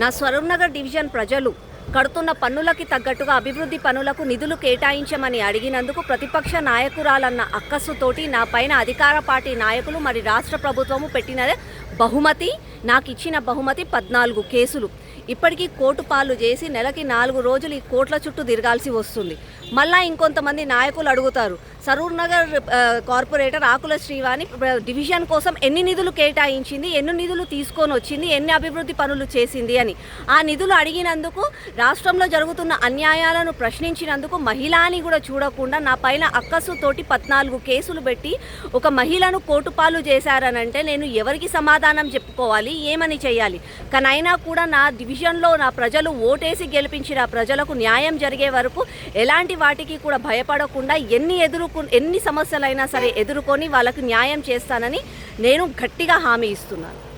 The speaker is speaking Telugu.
నా స్వరంనగర్ డివిజన్ ప్రజలు కడుతున్న పన్నులకి తగ్గట్టుగా అభివృద్ధి పనులకు నిధులు కేటాయించమని అడిగినందుకు ప్రతిపక్ష నాయకురాలన్న అక్కస్సుతోటి నా పైన అధికార పార్టీ నాయకులు మరి రాష్ట్ర ప్రభుత్వము పెట్టినదే బహుమతి. నాకు ఇచ్చిన బహుమతి పద్నాలుగు కేసులు. ఇప్పటికీ కోర్టు పాలు చేసి నెలకి నాలుగు రోజులు ఈ కోట్ల చుట్టూ తిరగాల్సి వస్తుంది. మళ్ళా ఇంకొంతమంది నాయకులు అడుగుతారు సరూర్ నగర్ కార్పొరేటర్ ఆకుల శ్రీవాణి డివిజన్ కోసం ఎన్ని నిధులు కేటాయించింది ఎన్ని నిధులు తీసుకొని వచ్చింది ఎన్ని అభివృద్ధి పనులు చేసింది అని. ఆ నిధులు అడిగినందుకు రాష్ట్రంలో జరుగుతున్న అన్యాయాలను ప్రశ్నించినందుకు మహిళ అని కూడా చూడకుండా నా పైన అక్కసుతోటి పద్నాలుగు కేసులు పెట్టి ఒక మహిళను కోర్టు పాలు చేశారనంటే నేను ఎవరికి సమాధానం చెప్పుకోవాలి? ఏమని చేయాలి? కానీ అయినా కూడా నా డివిజన్లో నా ప్రజలు ఓటేసి గెలిపించిన ప్రజలకు న్యాయం జరిగే వరకు ఎలాంటి వాటికి కూడా భయపడకుండా ఎన్ని ఎదుర్కొ ఎన్ని సమస్యలైనా సరే ఎదుర్కొని వాళ్ళకు న్యాయం చేస్తానని నేను గట్టిగా హామీ ఇస్తున్నాను.